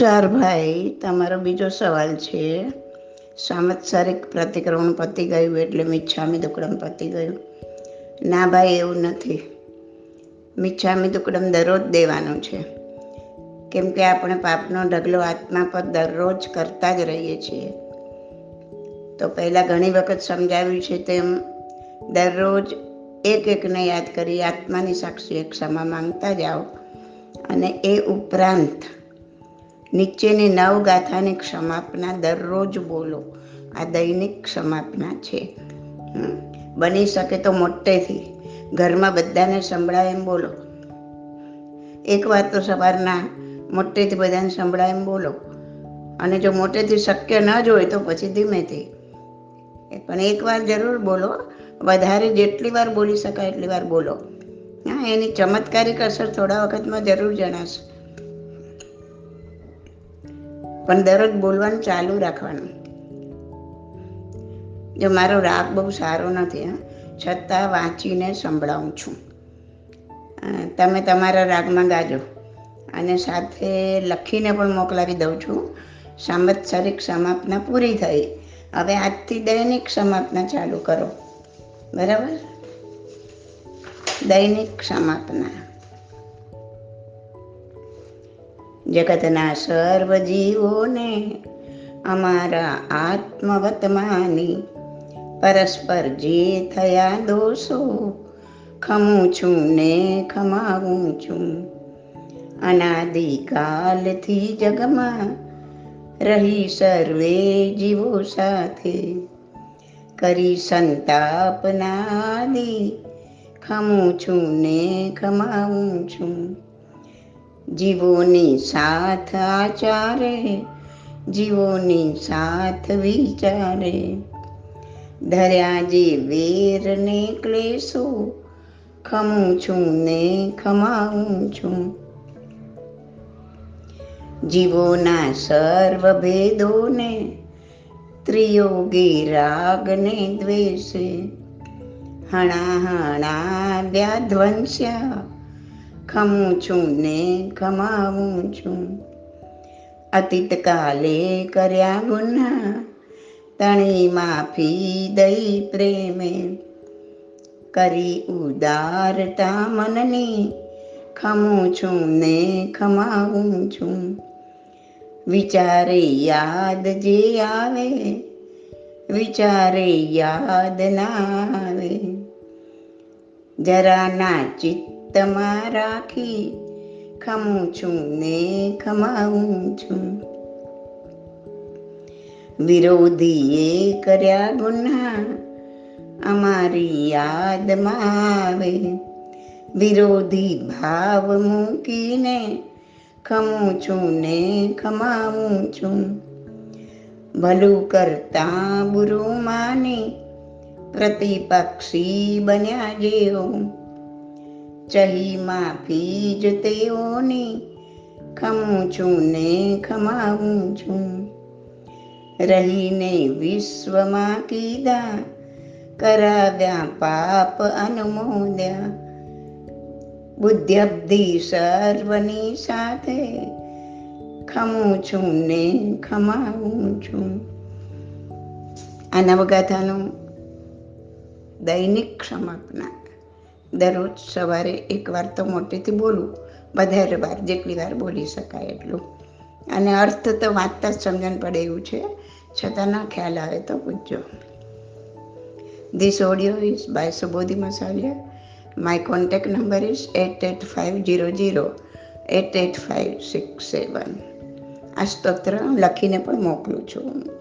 તુષારભાઈ તમારો બીજો સવાલ છે. સામત્સારિક પ્રતિક્રમણ પતી ગયું એટલે મિચ્છામી દુકડમ પતી ગયું. ના ભાઈ, એવું નથી. મિચ્છામી દુકડમ દરરોજ દેવાનું છે. કેમ કે આપણે પાપનો ઢગલો આત્મા પર દરરોજ કરતા જ રહીએ છીએ. તો પહેલાં ઘણી વખત સમજાવ્યું છે તેમ, દરરોજ એક એકને યાદ કરી આત્માની સાક્ષી એક ક્ષમા માંગતા જાઓ. અને એ ઉપરાંત નીચેની નવ ગાથાની ક્ષમાપના દરરોજ બોલો. આ દૈનિક ક્ષમાપના છે. બની શકે તો મોટેથી. ઘરમાં બધાને સંભળાય એમ બોલો. એક વાર તો સવારના મોટેથી બધાને સંભળાય એમ બોલો. અને જો મોટેથી શક્ય ન જ હોય તો પછી ધીમેથી. પણ એક વાર જરૂર બોલો. વધારે જેટલી વાર બોલી શકાય એટલી વાર બોલો. હા, એની ચમત્કારિક અસર થોડા વખતમાં જરૂર જણાશે. પણ દરરોજ બોલવાનું ચાલુ રાખવાનું. જો મારો રાગ બહુ સારો નથી છતાં વાંચીને સંભળાવું છું. તમે તમારા રાગમાં ગાજો. અને સાથે લખીને પણ મોકલાવી દઉં છું. સાંવત્સરિક સમાપના પૂરી થઈ. હવે આજથી દૈનિક સમાપના ચાલુ કરો. બરાબર? દૈનિક સમાપના જગતના સર્વ જીવોને અમારા આત્મવતમાની પરસ્પર જે થયા દોષો, ખમું છું ને ખમાવું છું. અનાદિકાલથી જગમાં રહી સર્વે જીવો સાથે. કરી સંતાપનાદિ, ખમું છું ને ખમાવું છું. જીવોની સાથ આચારે, જીવોની સાથ વિચારે. ધર્યા જે વેર ને ક્લેશો, ખમું છું ને ખમાવું છું. જીવોના સર્વ ભેદોને, ત્રિયોગી રાગને દ્વેષે. હણા હણા વ્યાધ્વંસ્યા ખમું છું ને, ખમાવું છું. અતીત કાલે કર્યા ગુના, તણી માફી દઈ પ્રેમે. કરી ઉદારતા મનની, ખમું છું ને, ખમાવું છું. વિચારે યાદ જે આવે, વિચારે યાદ ના આવે. જરા ના ચિત્તમાં રાખી ખમું છું ને ખમાવું છું વિરોધીએ કર્યા ગુના અમારી યાદમાં આવે વિરોધી ભાવ મૂકીને ખમું છું ને ખમાવું છું ભલું કરતા બુરું માની પ્રતિપક્ષી બન્યા જેવો ચહી માફી જ તેઓની ખમું છું ને ખમાવું છું. રહીને વિશ્વમાં કીધા, કરાવ્યા પાપ અનુમોદ્યા. બુદ્ધ્યબ્ધિ સર્વની સાથે ખમું છું ને ખમાવું છું. આ નવગાથાનું દૈનિક સમાપના. દરરોજ સવારે એકવાર તો મોટેથી બોલું. વધારે વાર, જેટલી વાર બોલી શકાય એટલું. અને અર્થ તો વાંચતા જ સમજણ પડે એવું છે. છતાં ના ખ્યાલ આવે તો પૂછજો. This audio is by Subodhi Masaliya my contact number is eight eight five zero zero eight eight five six seven આ સ્તોત્ર લખીને પણ મોકલું છું.